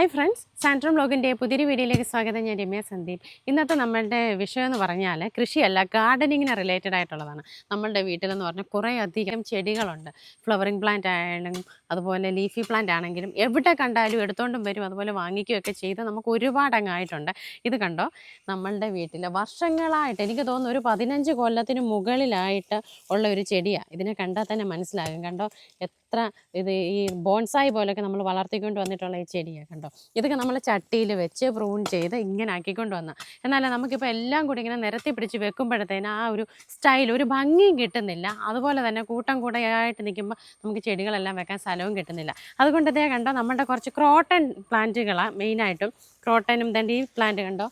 Hi friends സാൻട്രം ബ്ലോഗിന്റെ പുതിയൊരു വീഡിയോയിലേക്ക് സ്വാഗതം. ഞാൻ രമ്യ സന്ദീപ്. ഇന്നത്തെ നമ്മളുടെ വിഷയം എന്ന് പറഞ്ഞാൽ കൃഷിയല്ല ഗാർഡനിങ്ങിന് റിലേറ്റഡ് ആയിട്ടുള്ളതാണ്. നമ്മളുടെ വീട്ടിലെന്ന് പറഞ്ഞാൽ കുറേ അധികം ചെടികളുണ്ട്. ഫ്ലവറിങ് പ്ലാന്റ് ആയാലും അതുപോലെ ലീഫി പ്ലാന്റ് ആണെങ്കിലും എവിടെ കണ്ടാലും എടുത്തോണ്ടും വരും അതുപോലെ വാങ്ങിക്കുകയൊക്കെ ചെയ്ത് നമുക്ക് ഒരുപാട് അങ്ങായിട്ടുണ്ട് ഇത് കണ്ടോ? നമ്മളുടെ വീട്ടിൽ വർഷങ്ങളായിട്ട് എനിക്ക് തോന്നുന്നു ഒരു പതിനഞ്ച് കൊല്ലത്തിന് മുകളിലായിട്ട് ഉള്ള ഒരു ചെടിയാണ് ഇതിനെ കണ്ടാൽ തന്നെ മനസ്സിലാകും. കണ്ടോ? എത്ര ഇത് ഈ ബോൺസായി പോലൊക്കെ നമ്മൾ വളർത്തിക്കൊണ്ട് വന്നിട്ടുള്ള ഈ ചെടിയാണ് കണ്ടോ? ഇതൊക്കെ നമ്മൾ ചട്ടിയിൽ വെച്ച് പ്രൂൺ ചെയ്ത് ഇങ്ങനെ ആക്കിക്കൊണ്ട് വന്ന. എന്നാൽ നമുക്കിപ്പോൾ എല്ലാം കൂടി ഇങ്ങനെ നിരത്തി പിടിച്ച് വെക്കുമ്പോഴത്തേന് ആ ഒരു സ്റ്റൈൽ ഒരു ഭംഗിയും കിട്ടുന്നില്ല. അതുപോലെ തന്നെ കൂട്ടം കൂടെയായിട്ട് നിൽക്കുമ്പോൾ നമുക്ക് ചെടികളെല്ലാം വെക്കാൻ സ്ഥലവും കിട്ടുന്നില്ല. അതുകൊണ്ട് ഇതേ കണ്ടോ നമ്മുടെ കുറച്ച് ക്രോട്ടൺ പ്ലാന്റുകളാണ് മെയിനായിട്ടും ക്രോട്ടനും തന്നെ ഈ പ്ലാന്റ് കണ്ടോ?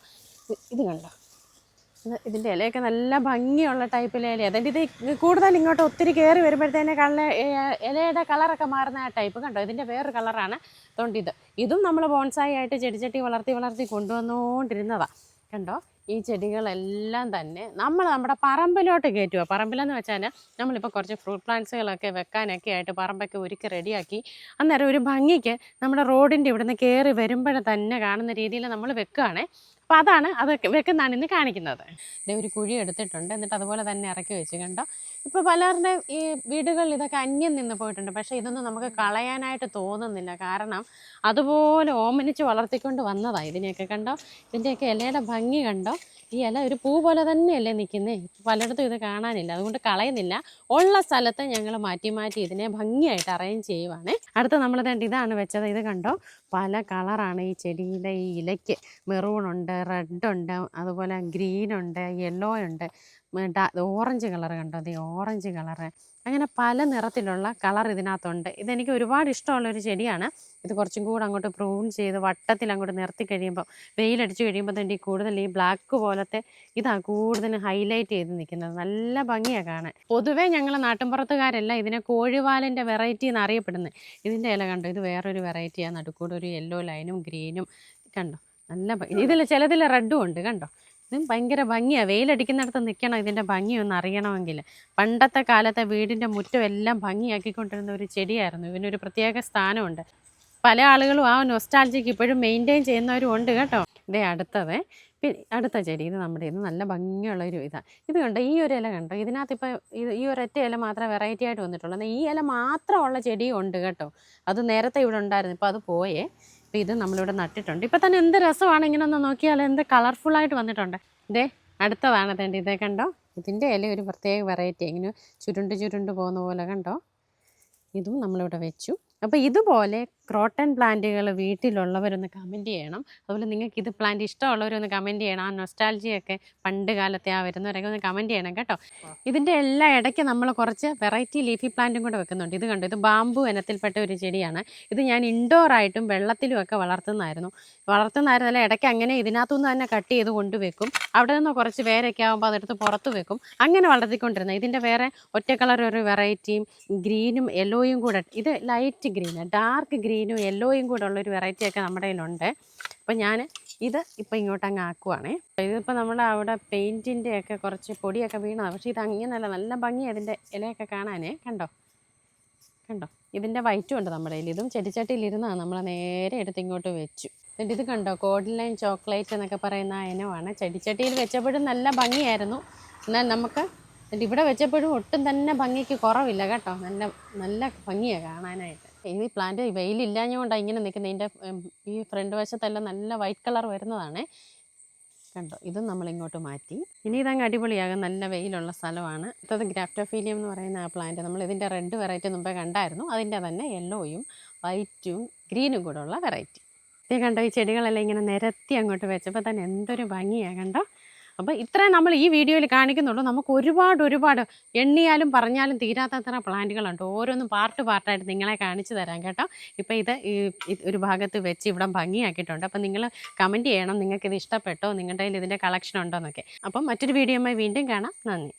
ഇത് കണ്ടോ? ഇതിന്റെ ഇലയൊക്കെ നല്ല ഭംഗിയുള്ള ടൈപ്പിലെ ഇല അതിന്റെ ഇത് കൂടുതൽ ഇങ്ങോട്ട് ഒത്തിരി കയറി വരുമ്പോഴത്തേനെ കള ഇലയുടെ കളറൊക്കെ മാറുന്ന ആ ടൈപ്പ് കണ്ടോ? ഇതിന്റെ വേറൊരു കളറാണ് അതുകൊണ്ട് ഇത് ഇതും നമ്മൾ ബോൺസായി ആയിട്ട് ചെടിച്ചട്ടി വളർത്തി വളർത്തി കൊണ്ടുവന്നുകൊണ്ടിരുന്നതാണ് കണ്ടോ? ഈ ചെടികളെല്ലാം തന്നെ നമ്മൾ നമ്മുടെ പറമ്പിലോട്ട് കയറ്റുക പറമ്പിലെന്ന് വെച്ചാൽ നമ്മളിപ്പോൾ കുറച്ച് ഫ്രൂട്ട് പ്ലാന്റ്സുകളൊക്കെ വെക്കാനൊക്കെ ആയിട്ട് പറമ്പൊക്കെ ഒരുക്കി റെഡിയാക്കി അന്നേരം ഒരു ഭംഗിക്ക് നമ്മുടെ റോഡിന്റെ ഇവിടുന്ന് കയറി വരുമ്പോഴേ തന്നെ കാണുന്ന രീതിയിൽ നമ്മൾ വെക്കുകയാണേ അപ്പോൾ അതാണ് അത് വെക്കുന്നതാണ് ഇന്ന് കാണിക്കുന്നത്. ദേ ഒരു കുഴി എടുത്തിട്ടുണ്ട്. എന്നിട്ട് അതുപോലെ തന്നെ ഇറക്കി വെച്ച് കണ്ടോ? ഇപ്പോൾ പലരുടെ ഈ വീടുകളിൽ ഇതൊക്കെ അന്യം നിന്ന് പോയിട്ടുണ്ട്. പക്ഷേ ഇതൊന്നും നമുക്ക് കളയാനായിട്ട് തോന്നുന്നില്ല. കാരണം അതുപോലെ ഓമനിച്ച് വളർത്തിക്കൊണ്ട് വന്നതാണ് ഇതിനെയൊക്കെ കണ്ടോ? ഇതിന്റെയൊക്കെ ഇലയുടെ ഭംഗി കണ്ടോ? ഈ ഇല ഒരു പൂ പോലെ തന്നെയല്ലേ നിൽക്കുന്നേ പലയിടത്തും ഇത് കാണാനില്ല. അതുകൊണ്ട് കളയുന്നില്ല. ഉള്ള സ്ഥലത്ത് ഞങ്ങൾ മാറ്റി മാറ്റി ഇതിനെ ഭംഗിയായിട്ട് അറേഞ്ച് ചെയ്യുവാണ്. അടുത്ത നമ്മൾ ഇതാണ് വെച്ചത്. ഇത് കണ്ടോ? പല കളറാണ് ഈ ചെടിയുടെ ഈ ഇലയ്ക്ക്. മെറൂൺ ഉണ്ട് റെഡ് ഉണ്ട് അതുപോലെ ഗ്രീൻ ഉണ്ട് യെല്ലോ ഉണ്ട് ഓറഞ്ച് കളർ കണ്ടോ? ഈ ഓറഞ്ച് കളറ് അങ്ങനെ പല നിറത്തിലുള്ള കളർ ഇതിനകത്തുണ്ട്. ഇതെനിക്ക് ഒരുപാട് ഇഷ്ടമുള്ള ഒരു ചെടിയാണ്. ഇത് കുറച്ചും കൂടെ അങ്ങോട്ട് പ്രൂൺ ചെയ്ത് വട്ടത്തിൽ അങ്ങോട്ട് നിർത്തി കഴിയുമ്പോൾ വെയിലടിച്ച് കഴിയുമ്പോൾ തന്നെ ഈ കൂടുതൽ ഈ ബ്ലാക്ക് പോലത്തെ ഇതാണ് കൂടുതൽ ഹൈലൈറ്റ് ചെയ്ത് നിൽക്കുന്നത്. നല്ല ഭംഗിയാണ് കാണാൻ. പൊതുവേ ഞങ്ങൾ നാട്ടിൻപുറത്തുകാരല്ല ഇതിനെ കോഴിവാലിന്റെ വെറൈറ്റി എന്ന് അറിയപ്പെടുന്നത് ഇതിന്റെ ഇല കണ്ടോ? ഇത് വേറൊരു വെറൈറ്റിയാണ് നടുക്കൂടെ ഒരു യെല്ലോ ലൈനും ഗ്രീനും കണ്ടോ? നല്ല ഇതിൽ ചിലതിൽ റെഡും ഉണ്ട് കണ്ടോ? ഇതും ഭയങ്കര ഭംഗിയാണ് വെയിലടിക്കുന്നിടത്ത് നിൽക്കണം ഇതിന്റെ ഒന്ന് അറിയണമെങ്കിൽ പണ്ടത്തെ കാലത്തെ വീടിന്റെ മുറ്റം എല്ലാം ഭംഗിയാക്കിക്കൊണ്ടിരുന്ന ഒരു ചെടിയായിരുന്നു. ഇതിനൊരു പ്രത്യേക സ്ഥാനമുണ്ട്. പല ആളുകളും ആ നൊസ്റ്റാൾജിക്ക് ഇപ്പോഴും മെയിന്റെയിൻ ചെയ്യുന്നവരും ഉണ്ട് കേട്ടോ. ഇതേ അടുത്തത്. അടുത്ത ചെടി. ഇത് നമ്മുടെ ഇത് നല്ല ഭംഗിയുള്ള ഒരു ഇതാണ് ഇത് കണ്ടോ? ഈ ഒരു ഇല കണ്ടോ? ഇതിനകത്ത് ഇപ്പോൾ ഇത് ഈ ഒരൊറ്റ ഇല മാത്രം വെറൈറ്റി ആയിട്ട് വന്നിട്ടുള്ളൂ. എന്നാൽ ഈ ഇല മാത്രമുള്ള ചെടിയും ഉണ്ട് കേട്ടോ. അത് നേരത്തെ ഇവിടെ ഉണ്ടായിരുന്നു. ഇപ്പോൾ അത് പോയേ. അപ്പോൾ ഇത് നമ്മളിവിടെ നട്ടിട്ടുണ്ട്. ഇപ്പം തന്നെ എന്ത് രസമാണ് ഇങ്ങനെ ഒന്ന് നോക്കിയാൽ എന്ത് കളർഫുള്ളായിട്ട് വന്നിട്ടുണ്ട്. ഇതേ അടുത്ത തേണ്ട ഇതേ കണ്ടോ? ഇതിന്റെ ഇല ഒരു പ്രത്യേക വെറൈറ്റി ഇങ്ങനെ ചുരുണ്ട് ചുരുണ്ട് പോകുന്ന പോലെ കണ്ടോ? ഇതും നമ്മളിവിടെ വെച്ചു. അപ്പോൾ ഇതുപോലെ ക്രോട്ടൺ പ്ലാന്റുകൾ വീട്ടിലുള്ളവരൊന്ന് കമന്റ് ചെയ്യണം. അതുപോലെ നിങ്ങൾക്ക് ഇത് പ്ലാന്റ് ഇഷ്ടമുള്ളവരൊന്ന് കമന്റ് ചെയ്യണം. ആ നൊസ്റ്റാൾജിയൊക്കെ പണ്ട് കാലത്തെ ആ വരുന്നവരൊക്കെ ഒന്ന് കമന്റ് ചെയ്യണം കേട്ടോ. ഇതിന്റെ എല്ലാ ഇടയ്ക്ക് നമ്മൾ കുറച്ച് വെറൈറ്റി ലീഫി പ്ലാന്റും കൂടെ വെക്കുന്നുണ്ട്. ഇത് കണ്ടു? ഇത് ബാമ്പു ഇനത്തിൽപ്പെട്ട ഒരു ചെടിയാണ്. ഇത് ഞാൻ ഇൻഡോർ ആയിട്ടും വെള്ളത്തിലും ഒക്കെ വളർത്തുന്നതായിരുന്നു. വളർത്തുന്നതായിരുന്നല്ല ഇടയ്ക്ക് അങ്ങനെ ഇതിനകത്തുനിന്ന് തന്നെ കട്ട് ചെയ്ത് കൊണ്ടുവെക്കും അവിടെ നിന്ന് കുറച്ച് വേരൊക്കെ ആകുമ്പോൾ അതെടുത്ത് പുറത്ത് വെക്കും. അങ്ങനെ വളർത്തിക്കൊണ്ടിരുന്നത്. ഇതിന്റെ വേറെ ഒറ്റ കളർ ഒരു വെറൈറ്റിയും ഗ്രീനും യെല്ലോയും കൂടെ ഇത് ലൈറ്റ് ഗ്രീന് ഡാർക്ക് ഗ്രീനും യെല്ലോയും കൂടെ ഉള്ളൊരു വെറൈറ്റിയൊക്കെ നമ്മുടെ കയ്യിലുണ്ട്. അപ്പോൾ ഞാൻ ഇത് ഇപ്പോൾ ഇങ്ങോട്ട് അങ്ങ് ആക്കുവാണേ. ഇതിപ്പോൾ നമ്മൾ അവിടെ പെയിന്റിന്റെ ഒക്കെ കുറച്ച് പൊടിയൊക്കെ വീണതാണ് പക്ഷേ ഇത് അങ്ങനെയല്ല നല്ല ഭംഗി അതിന്റെ ഇലയൊക്കെ കാണാനേ. കണ്ടോ? കണ്ടോ? ഇതിന്റെ വൈറ്റും ഉണ്ട് നമ്മുടെ കയ്യിൽ ഇതും ചെടിച്ചട്ടിയിലിരുന്നാണ് നമ്മൾ നേരെ എടുത്ത് ഇങ്ങോട്ട് വെച്ചു. എന്നിട്ട് ഇത് കണ്ടോ? കോഡിലൈൻ ചോക്ലേറ്റ് എന്നൊക്കെ പറയുന്ന ഇനമാണ്. ചെടിച്ചട്ടിയിൽ വെച്ചപ്പോഴും നല്ല ഭംഗിയായിരുന്നു. എന്നാൽ നമുക്ക് ഇവിടെ വെച്ചപ്പോഴും ഒട്ടും തന്നെ ഭംഗിക്ക് കുറവില്ല കേട്ടോ. നല്ല നല്ല ഭംഗിയാണ് കാണാനായിട്ട്. ഈ പ്ലാന്റ് വെയിലില്ലാഞ്ഞുകൊണ്ടാണ് ഇങ്ങനെ നിൽക്കുന്നത് ഇതിന്റെ ഈ ഫ്രണ്ട് വശത്തെല്ലാം നല്ല വൈറ്റ് കളർ വരുന്നതാണ്. കണ്ടോ ഇതും നമ്മൾ ഇങ്ങോട്ട് മാറ്റി. ഇനി ഇതങ്ങ് അടിപൊളിയാകും നല്ല വെയിലുള്ള സ്ഥലമാണ്. അടുത്തത് ഗ്രാഫ്റ്റോഫീലിയം എന്ന് പറയുന്ന ആ പ്ലാന്റ് നമ്മൾ ഇതിന്റെ റെഡ് വെറൈറ്റി മുമ്പേ കണ്ടായിരുന്നു. അതിന്റെ തന്നെ യെല്ലോയും വൈറ്റും ഗ്രീനും കൂടെ ഉള്ള വെറൈറ്റി ഇത് കണ്ടോ ഈ ചെടികളെല്ലാം ഇങ്ങനെ നിരത്തി അങ്ങോട്ട് വെച്ചപ്പോൾ തന്നെ എന്തൊരു ഭംഗിയാണ് കണ്ടോ അപ്പോൾ ഇത്രയും നമ്മൾ ഈ വീഡിയോയിൽ കാണിക്കുന്നുള്ളൂ. നമുക്ക് ഒരുപാട് ഒരുപാട് എണ്ണിയാലും പറഞ്ഞാലും തീരാത്തത്ര പ്ലാന്റുകളുണ്ട്. ഓരോന്നും പാർട്ട് പാർട്ടായിട്ട് നിങ്ങളെ കാണിച്ചു തരാം കേട്ടോ. ഇപ്പോൾ ഇത് ഒരു ഭാഗത്ത് വെച്ച് ഇവിടെ ഭംഗിയാക്കിയിട്ടുണ്ട്. അപ്പം നിങ്ങൾ കമന്റ് ചെയ്യണം. നിങ്ങൾക്ക് ഇത് ഇഷ്ടപ്പെട്ടോ? നിങ്ങളുടെ കയ്യിൽ ഇതിന്റെ കളക്ഷൻ ഉണ്ടോ എന്നൊക്കെ. അപ്പം മറ്റൊരു വീഡിയോയുമായി വീണ്ടും കാണാം. നന്ദി.